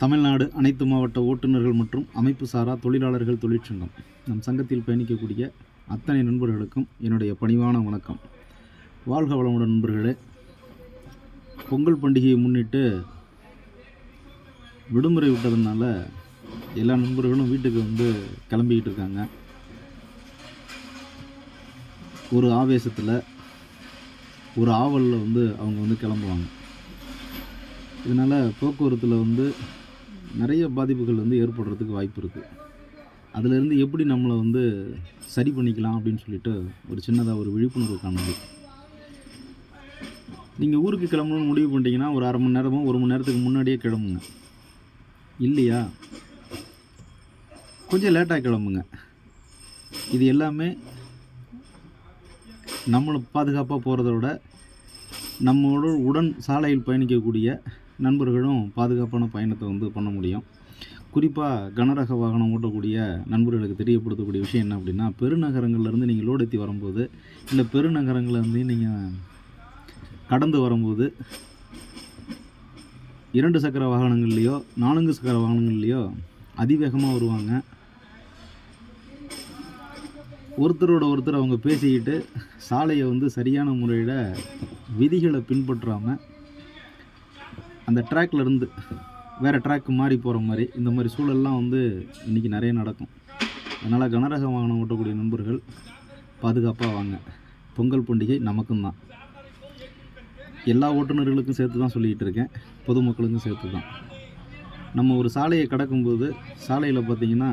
தமிழ்நாடு அனைத்து மாவட்ட ஓட்டுநர்கள் மற்றும் அமைப்பு சாரா தொழிலாளர்கள் தொழிற்சங்கம். நம் சங்கத்தில் பயணிக்கக்கூடிய அத்தனை நண்பர்களுக்கும் என்னுடைய பணிவான வணக்கம். வாழ்க வளமுடன் நண்பர்களே. பொங்கல் பண்டிகையை முன்னிட்டு விடுமுறை விட்டதுனால எல்லா நண்பர்களும் வீட்டுக்கு வந்து கிளம்பிக்கிட்டு இருக்காங்க. ஒரு ஆவேசத்தில் ஒரு ஆவலில் வந்து அவங்க வந்து கிளம்புவாங்க. இதனால் போக்குவரத்தில் வந்து நிறைய பாதிப்புகள் வந்து ஏற்படுறதுக்கு வாய்ப்பு இருக்குது அதிலிருந்து எப்படி நம்மளை வந்து சரி பண்ணிக்கலாம் அப்படின்னு சொல்லிட்டு ஒரு சின்னதாக ஒரு விழிப்புணர்வு காணுது நீங்கள் ஊருக்கு கிளம்பணும்னு முடிவு பண்ணிட்டீங்கன்னா ஒரு அரை மணி நேரமோ ஒரு மணி நேரத்துக்கு முன்னாடியே கிளம்புங்க. இல்லையா? கொஞ்சம் லேட்டாக கிளம்புங்க. இது எல்லாமே நம்மளை பாதுகாப்பாக போகிறத விட நம்மளோட உடன் சாலையில் பயணிக்கக்கூடிய நண்பர்களும் பாதுகாப்பான பயணத்தை வந்து பண்ண முடியும். குறிப்பாக கனரக வாகனம் ஓட்டக்கூடிய நண்பர்களுக்கு தெரியப்படுத்தக்கூடிய விஷயம் என்ன அப்படின்னா பெருநகரங்கள்லேருந்து நீங்கள் லோடு வரும்போது இல்லை பெருநகரங்கள்லேருந்து நீங்கள் கடந்து வரும்போது இரண்டு சக்கர வாகனங்கள்லேயோ நான்கு சக்கர வாகனங்கள்லேயோ அதிவேகமாக வருவாங்க. ஒருத்தரோட ஒருத்தர் அவங்க பேசிக்கிட்டு சாலையை வந்து சரியான முறையில் விதிகளை பின்பற்றாமல் அந்த ட்ராக்லேருந்து வேறு ட்ராக் மாறி போகிற மாதிரி இந்த மாதிரி சூழல்லாம் வந்து இன்றைக்கி நிறைய நடக்கும். அதனால் கனரக வாகனம் ஓட்டக்கூடிய நண்பர்கள் பாதுகாப்பாக வாங்க. பொங்கல் பண்டிகை நமக்கும் தான். எல்லா ஓட்டுநர்களுக்கும் சேர்த்து தான் சொல்லிகிட்டு இருக்கேன். பொதுமக்களுக்கும் சேர்த்து தான். நம்ம ஒரு சாலையை கடக்கும்போது சாலையில் பார்த்தீங்கன்னா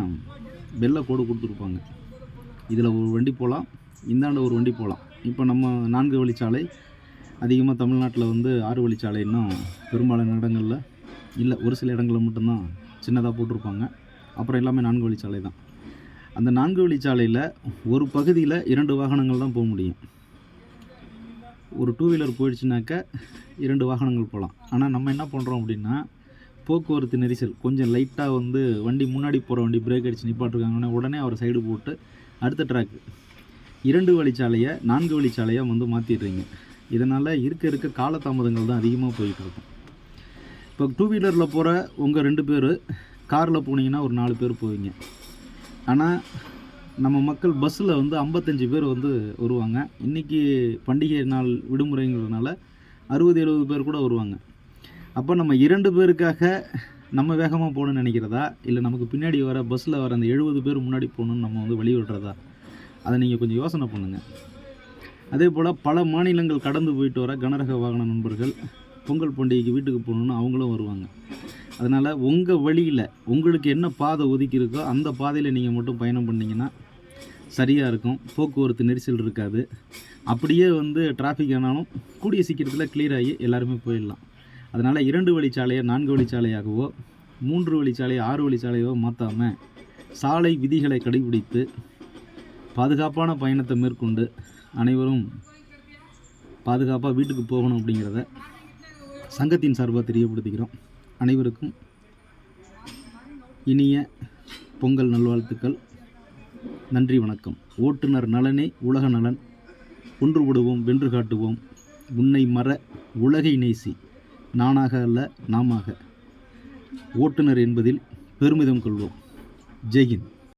வெள்ளை கோடு கொடுத்துருப்பாங்க. இதில் ஒரு வண்டி போகலாம் இந்தாண்ட ஒரு வண்டி போகலாம் இப்போ நம்ம நான்கு வழிச்சாலை அதிகமாக தமிழ்நாட்டில் வந்து ஆறு வழிச்சாலை இன்னும் பெரும்பாலான இடங்களில் இல்லை ஒரு சில இடங்களில் மட்டும்தான் சின்னதாக போட்டிருப்பாங்க. அப்புறம் எல்லாமே நான்கு வழிச்சாலை தான். அந்த நான்கு வழிச்சாலையில் ஒரு பகுதியில் இரண்டு வாகனங்கள் தான் போக முடியும். ஒரு டூ வீலர் போயிடுச்சுனாக்க இரண்டு வாகனங்கள் போகலாம் ஆனால் நம்ம என்ன பண்ணுறோம் அப்படின்னா போக்குவரத்து நெரிசல் கொஞ்சம் லைட்டாக வந்து வண்டி முன்னாடி போகிற வண்டி பிரேக் அடித்து நிப்பாட்டிருக்காங்கன்னா உடனே அவர் சைடு போட்டு அடுத்த ட்ராக்கு இரண்டு வழிச்சாலையை நான்கு வழிச்சாலையாக வந்து மாற்றிடுறீங்க இதனால் இருக்க இருக்க காலதாமதங்கள் தான் அதிகமாக போயிட்டு இருக்கும். இப்போ டூ வீலரில் போகிற உங்கள் ரெண்டு பேர் காரில் போனீங்கன்னா ஒரு நாலு பேர் போவீங்க. ஆனால் நம்ம மக்கள் பஸ்ஸில் வந்து ஐம்பத்தஞ்சு பேர் வந்து வருவாங்க. இன்றைக்கி பண்டிகை நாள் விடுமுறைங்கிறதுனால அறுபது எழுபது பேர் கூட வருவாங்க. அப்போ நம்ம இரண்டு பேருக்காக நம்ம வேகமாக போகணும்னு நினைக்கிறதா? இல்லை நமக்கு பின்னாடி வர பஸ்ஸில் வர அந்த எழுபது பேர் முன்னாடி போகணுன்னு நம்ம வந்து வழி விடுறதா அதை நீங்கள் கொஞ்சம் யோசனை பண்ணுங்கள் அதே போல் பல மாநிலங்கள் கடந்து போயிட்டு வர கனரக வாகன நண்பர்கள் பொங்கல் பண்டிகைக்கு வீட்டுக்கு போகணுன்னு அவங்களும் வருவாங்க. அதனால் உங்கள் வழியில் உங்களுக்கு என்ன பாதை ஒதுக்கி இருக்கோ அந்த பாதையில் நீங்கள் மட்டும் பயணம் பண்ணிங்கன்னா சரியாக இருக்கும். போக்குவரத்து நெரிசல் இருக்காது. அப்படியே வந்து டிராஃபிக் ஆனாலும் கூடிய சீக்கிரத்தில் கிளியர் ஆகி எல்லாருமே போயிடலாம். அதனால் இரண்டு வழிச்சாலையை நான்கு வழிச்சாலையாகவோ மூன்று வழிச்சாலையை ஆறு வழிச்சாலையோ மாற்றாமல் சாலை விதிகளை கடைபிடித்து பாதுகாப்பான பயணத்தை மேற்கொண்டு அனைவரும் பாதுகாப்பாக வீட்டுக்கு போகணும் அப்படிங்கிறத சங்கத்தின் சார்பாக தெரியப்படுத்திக்கிறோம். அனைவருக்கும் இனிய பொங்கல் நல்வாழ்த்துக்கள். நன்றி வணக்கம். ஓட்டுநர் நலனே உலக நலன். ஒன்றுபடுவோம் வென்று காட்டுவோம். உன்னை மற உலகை நேசி. நானாக அல்ல நாமாக. ஓட்டுநர் என்பதில் பெருமிதம் கொள்வோம். ஜெய்ஹிந்த்